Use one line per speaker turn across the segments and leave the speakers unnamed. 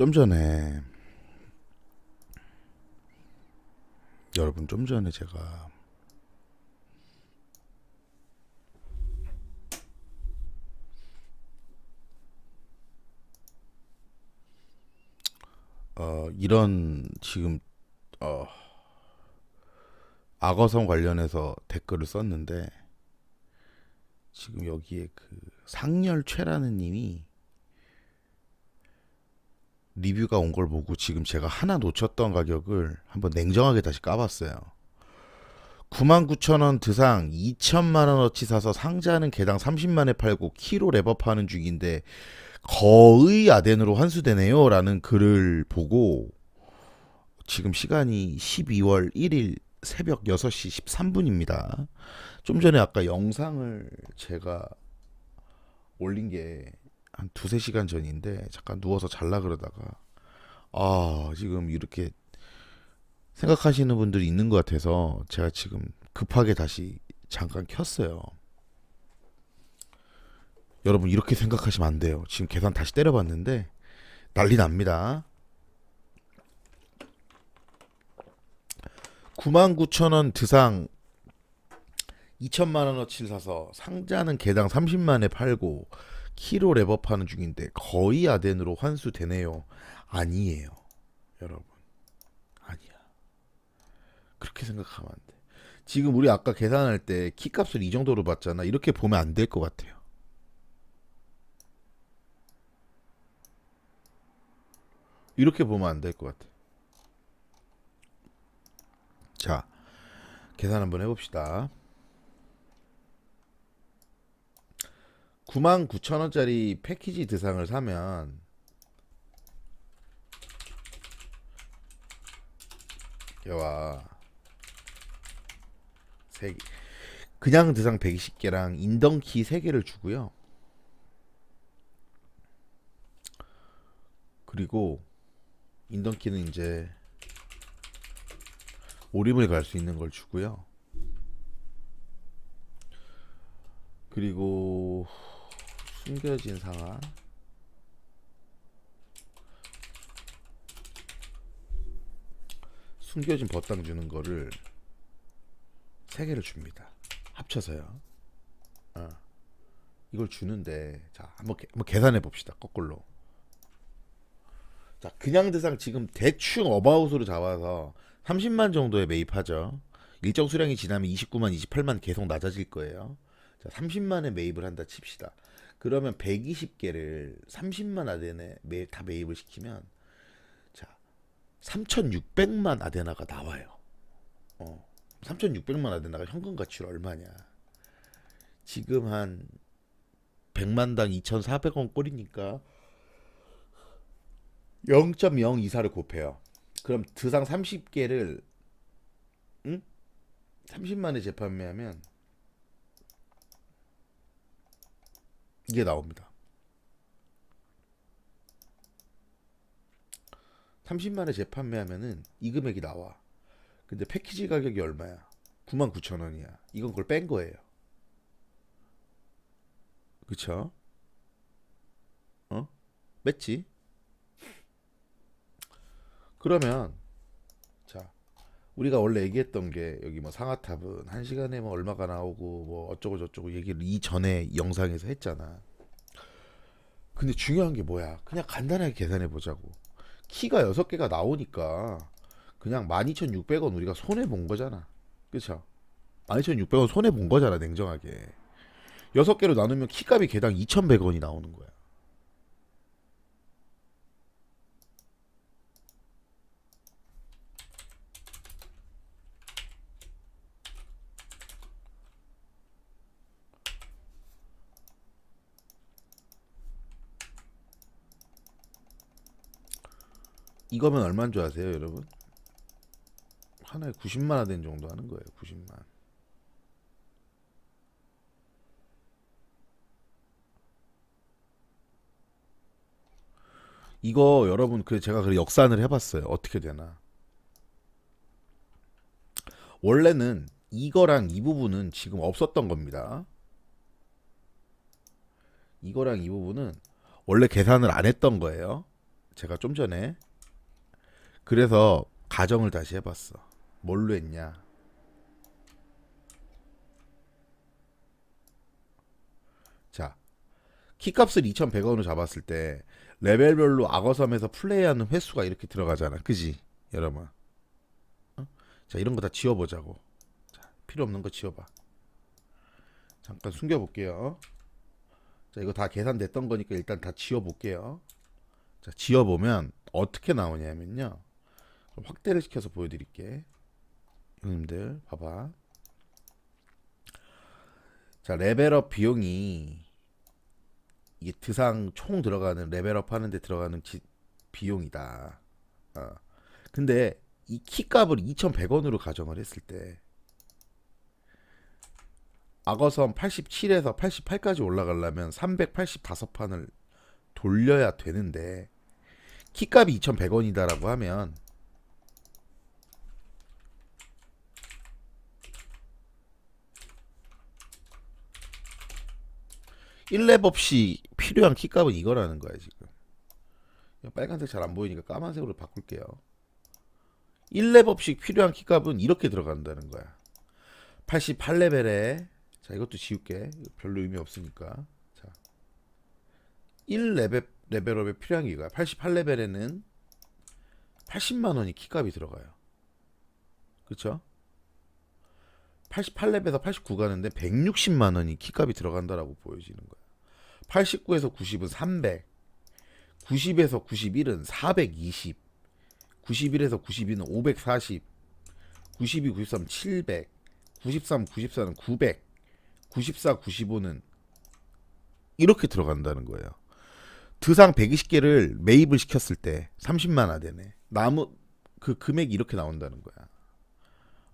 좀 전에 여러분 좀 전에 제가 어 이런 지금 어 악어성 관련해서 댓글을 썼는데 지금 여기에 그 상열최라는 님이 리뷰가 온 걸 보고 지금 제가 하나 놓쳤던 가격을 한번 냉정하게 다시 까봤어요. 99,000원 드상 2천만 원어치 사서 상자는 개당 30만에 팔고 키로 랩업하는 중인데 거의 아덴으로 환수되네요 라는 글을 보고 지금 시간이 12월 1일 새벽 6시 13분입니다. 좀 전에 아까 영상을 제가 올린 게 한 두세 시간 전인데 잠깐 누워서 잘라 그러다가 아 지금 이렇게 생각하시는 분들이 있는 것 같아서 제가 지금 급하게 다시 잠깐 켰어요. 여러분 이렇게 생각하시면 안 돼요. 지금 계산 다시 때려봤는데 난리 납니다. 99,000원 드상 2천만 원어치를 사서 상자는 개당 30만에 팔고 키로 랩업하는 중인데 거의 아덴으로 환수되네요. 아니에요. 여러분. 아니야. 그렇게 생각하면 안 돼. 지금 우리 아까 계산할 때 키값을 이 정도로 봤잖아. 이렇게 보면 안 될 것 같아요. 이렇게 보면 안 될 것 같아. 자, 계산 한번 해봅시다. 99,000원짜리 패키지 드상을 사면 여와 세 개. 그냥 드상 120개랑 인던키 3개를 주고요. 그리고 인던키는 이제 오림을 갈 수 있는 걸 주고요. 그리고 숨겨진 상황 숨겨진 버땅 주는 거를 세 개를 줍니다. 합쳐서요. 어. 이걸 주는데 자 한번 개- 한번 계산해 봅시다. 거꾸로. 자 그냥 대상 지금 대충 어바웃으로 잡아서 30만 정도에 매입하죠. 일정 수량이 지나면 29만, 28만 계속 낮아질 거예요. 자 30만에 매입을 한다 칩시다. 그러면 120개를 30만 아덴에 매, 다 매입을 시키면 자 3,600만 아데나가 나와요. 어, 3,600만 아데나가 현금 가치로 얼마냐? 지금 한 100만당 2,400원 꼴이니까 0.024를 곱해요. 그럼 드상 30개를 응? 30만에 재판매하면 이게 나옵니다. 30만에 재판매하면은 이 금액이 나와. 근데 패키지 가격이 얼마야? 99,000원이야. 이건 그걸 뺀 거예요. 그쵸? 어? 뺐지? 그러면 자 우리가 원래 얘기했던 게 여기 뭐 상하탑은 한 시간에 뭐 얼마가 나오고 뭐 어쩌고 저쩌고 얘기를 이전에 영상에서 했잖아. 근데 중요한 게 뭐야? 그냥 간단하게 계산해 보자고. 키가 6개가 나오니까 그냥 12,600원 우리가 손해 본 거잖아. 그쵸? 12,600원 손해 본 거잖아, 냉정하게. 6개로 나누면 키값이 개당 2,100원이 나오는 거야. 이거면 얼마인 줄 아세요, 여러분? 하나에 90만 원된 정도 하는 거예요, 90만. 이거 여러분 그 제가 그 역산을 해봤어요. 어떻게 되나? 원래는 이거랑 이 부분은 지금 없었던 겁니다. 이거랑 이 부분은 원래 계산을 안 했던 거예요. 제가 좀 전에 그래서 가정을 다시 해봤어. 뭘로 했냐? 자, 키값을 2,100원으로 잡았을 때 레벨별로 악어섬에서 플레이하는 횟수가 이렇게 들어가잖아. 그지? 여러분. 어? 자, 이런 거 다 지워보자고. 자, 필요 없는 거 지워봐. 잠깐 숨겨볼게요. 자, 이거 다 계산됐던 거니까 일단 다 지워볼게요. 자, 지워보면 어떻게 나오냐면요. 좀 확대를 시켜서 보여드릴게. 형님들, 봐봐. 자, 레벨업 비용이 이게 드상 총 들어가는 레벨업 하는데 들어가는 지- 비용이다. 어. 근데 이 키값을 2,100원으로 가정을 했을 때 악어섬 87에서 88까지 올라가려면 385판을 돌려야 되는데 키값이 2,100원이다라고 하면 일렙 없이 필요한 키값은 이거라는 거야 지금. 빨간색 잘 안 보이니까 까만색으로 바꿀게요. 1렙 없이 필요한 키값은 이렇게 들어간다는 거야. 88레벨에 자 이것도 지울게. 별로 의미 없으니까. 자 1레벨 레벨업에 필요한 게 이거야 88레벨에는 80만원이 키값이 들어가요. 그쵸? 88렙에서 89 가는데 160만원이 키값이 들어간다라고 보여지는 거야 89에서 90은 300 90에서 91은 420 91에서 92는 540 92, 93, 700 93, 94는 900 94, 95는 이렇게 들어간다는 거예요. 드상 120개를 매입을 시켰을 때 30만 아대네. 나무 그 금액이 이렇게 나온다는 거야.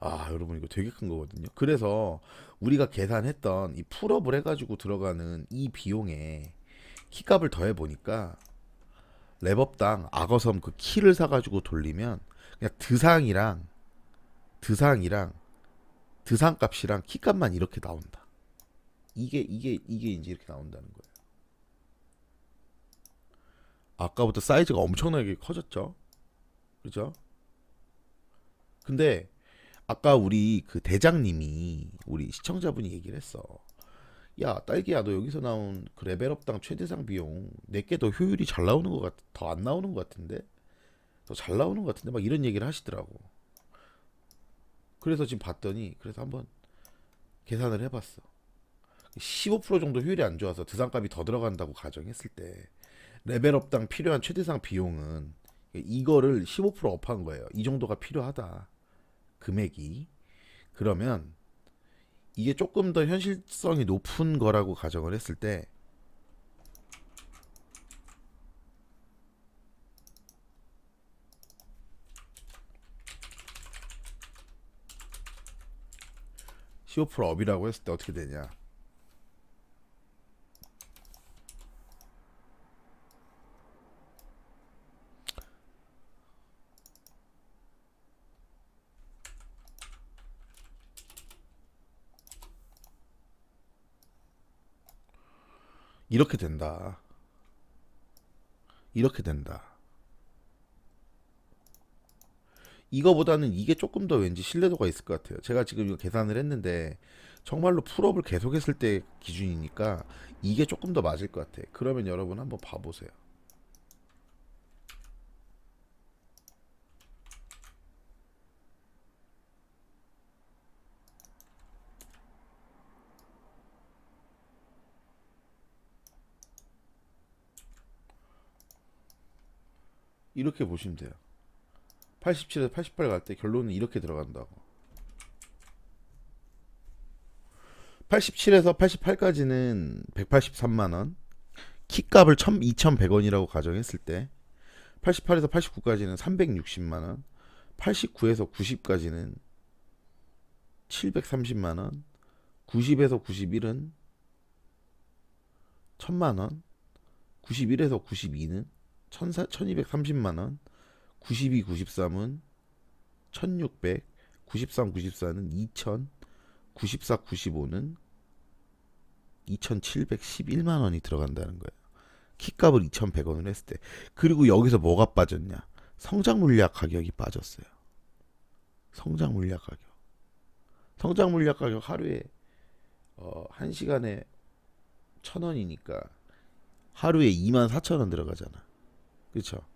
아, 여러분 이거 되게 큰 거거든요. 그래서 우리가 계산했던 이 풀업을 해가지고 들어가는 이 비용에 키값을 더해 보니까 랩업당 악어섬 그 키를 사가지고 돌리면 그냥 드상이랑 드상이랑 드상값이랑 키값만 이렇게 나온다. 이게 이게 이게 이제 이렇게 나온다는 거예요. 아까부터 사이즈가 엄청나게 커졌죠. 그죠? 근데 아까 우리 그 대장님이 우리 시청자분이 얘기를 했어. 야 딸기야 너 여기서 나온 그 레벨업당 최대상 비용 내게 더 효율이 잘 나오는 것 같, 더 안 나오는 것 같은데 더 잘 나오는 것 같은데 막 이런 얘기를 하시더라고. 그래서 지금 봤더니 그래서 한번 계산을 해봤어. 15% 정도 효율이 안 좋아서 드상값이 더 들어간다고 가정했을 때 레벨업당 필요한 최대상 비용은 이거를 15% 업한 거예요. 이 정도가 필요하다. 금액이. 그러면 이게 조금 더 현실성이 높은 거라고 가정을 했을 때 (15% 업이라고 했을 때 어떻게 되냐 이렇게 된다. 이렇게 된다. 이거보다는 이게 조금 더 왠지 신뢰도가 있을 것 같아요. 제가 지금 이거 계산을 했는데 정말로 풀업을 계속했을 때 기준이니까 이게 조금 더 맞을 것 같아. 그러면 여러분 한번 봐보세요. 이렇게 보시면 돼요. 87에서 88 갈 때 결론은 이렇게 들어간다고. 87에서 88까지는 183만 원. 키값을 2,100원이라고 가정했을 때 88에서 89까지는 360만 원. 89에서 90까지는 730만 원. 90에서 91은 1000만 원. 91에서 92는 1230만 원, 92, 93은 1600, 93, 94는 2000, 94, 95는 2711만 원이 들어간다는 거예요. 키값을 2,100원을 했을 때. 그리고 여기서 뭐가 빠졌냐? 성장 물약 가격이 빠졌어요. 성장 물약 가격. 성장 물약 가격 하루에 어, 1시간에 1,000원이니까 하루에 2만 4천 원 들어가잖아. 그렇죠?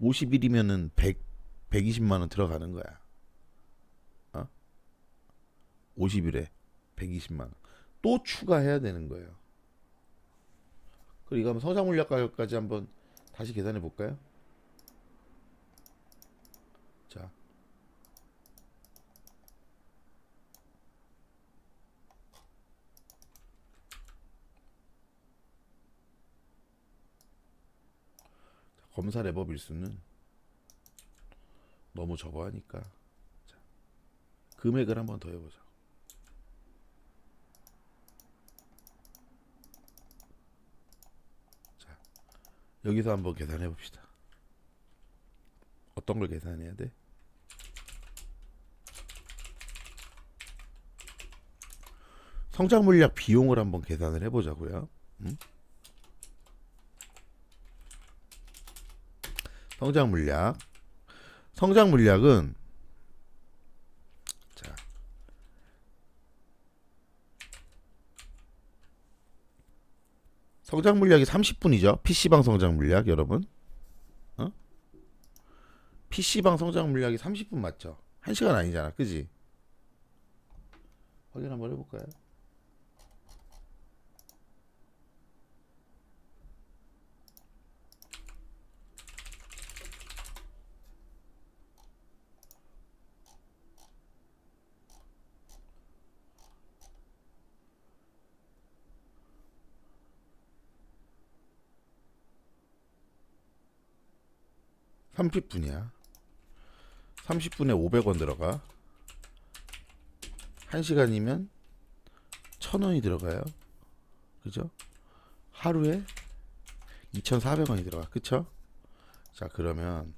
50일이면은 100 120만 원 들어가는 거야. 어? 50일에 120만 원. 또 추가해야 되는 거예요. 그리고 이거 한번 성장 물약 가격까지 한번 다시 계산해 볼까요? 자. 검사 레버 일수는 너무 적어 하니까 자, 금액을 한번 더 해보자. 자, 여기서 한번 계산해 봅시다. 어떤 걸 계산해야 돼? 성장 물약 비용을 한번 계산을 해보자고요. 음? 성장 물약. 성장 물약은 자 성장 물약이 30분이죠. PC방 성장 물약 여러분. 어? PC방 성장 물약이 30분 맞죠? 1시간 아니잖아. 그지? 확인 한번 해 볼까요? 삼십 분이야 30분에 500원 들어가. 1시간이면 1000원이 들어가요. 그죠? 하루에 2,400원이 들어가. 그쵸? 자, 그러면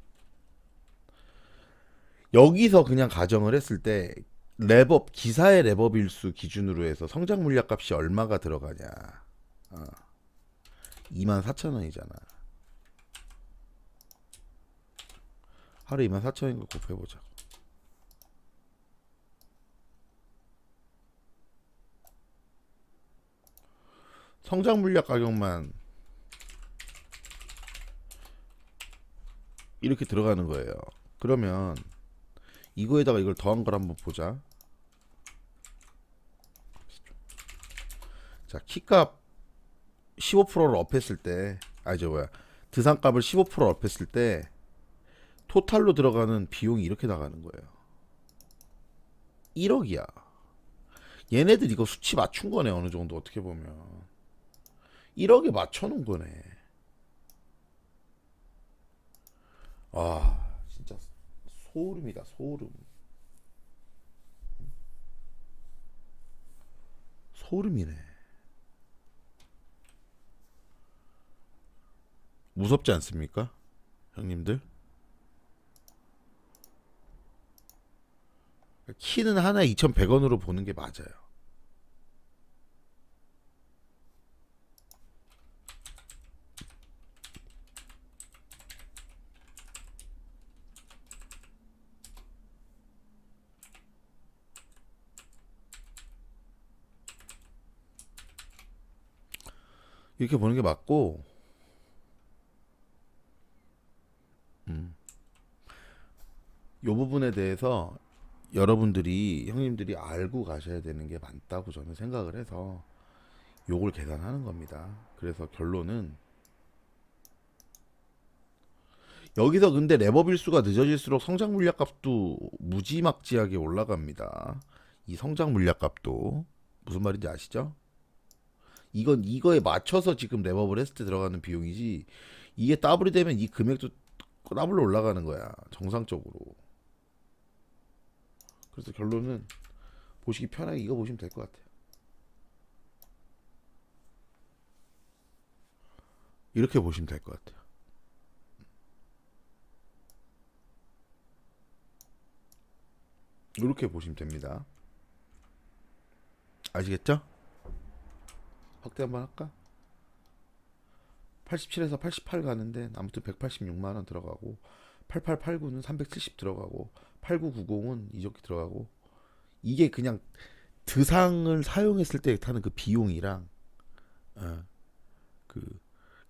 여기서 그냥 가정을 했을 때 랩업 기사의 랩업 일수 기준으로 해서 성장 물약 값이 얼마가 들어가냐? 어. 24,000원이잖아. 하루에 24,000원인 거 곱해보자. 성장 물약 가격만 이렇게 들어가는 거예요. 그러면 이거에다가 이걸 더한 걸 한번 보자. 자, 키값 15%를 업했을 때, 아니 저 뭐야, 드상값을 15% 업했을 때 토탈로 들어가는 비용이 이렇게 나가는 거예요. 1억이야. 얘네들 이거 수치 맞춘 거네 어느 정도 어떻게 보면 1억에 맞춰놓은 거네. 아 진짜 소름이다 소름. 소름이네. 무섭지 않습니까, 형님들? 키는 하나에 2,100원으로 보는 게 맞아요. 이렇게 보는 게 맞고, 음, 요 부분에 대해서 여러분들이 형님들이 알고 가셔야 되는 게 많다고 저는 생각을 해서 요걸 계산하는 겁니다. 그래서 결론은 여기서 근데 레버 빌수가 늦어질수록 성장 물약 값도 무지막지하게 올라갑니다. 이 성장 물약 값도 무슨 말인지 아시죠? 이건 이거에 맞춰서 지금 랩업을 했을 때 들어가는 비용이지 이게 더블이 되면 이 금액도 더블로 올라가는 거야 정상적으로 그래서 결론은 보시기 편하게 이거 보시면 될 것 같아요 이렇게 보시면 될 것 같아요 이렇게 보시면 됩니다 아시겠죠? 확대 한번 할까? 87에서 88 가는데 아무튼 186만 원 들어가고 8889는 370 들어가고 8990은 이적기 들어가고 이게 그냥 드상을 사용했을 때 타는 그 비용이랑 어, 그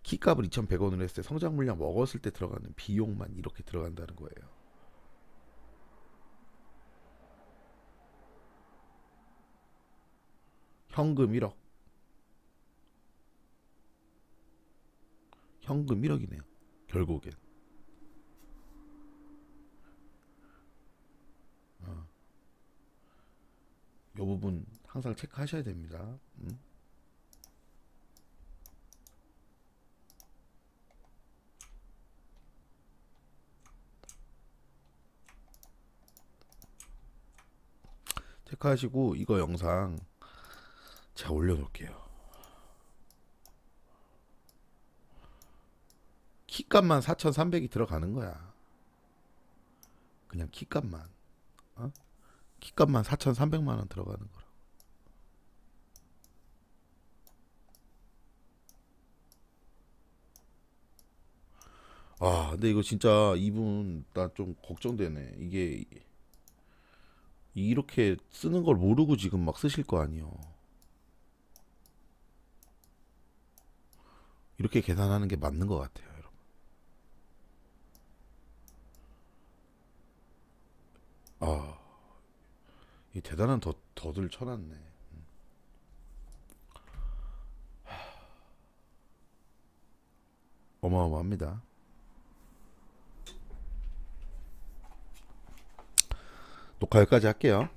키값을 2,100원으로 했을 때 성장 물량 먹었을 때 들어가는 비용만 이렇게 들어간다는 거예요. 현금 1억. 현금 1억이네요. 결국엔. 요 부분 항상 체크하셔야 됩니다. 음. 체크하시고 이거 영상 제가 올려놓을게요. 키값만 4,300이 들어가는 거야. 그냥 키값만. 어? 키값만 4,300만 원 들어가는 거라. 아, 근데 이거 진짜 이분 나 좀 걱정되네. 이게 이렇게 쓰는 걸 모르고 지금 막 쓰실 거 아니요. 이렇게 계산하는 게 맞는 것 같아요, 여러분. 아, 이 대단한 더 덫을 쳐놨네. 어마어마합니다. 녹화 여기까지 할게요.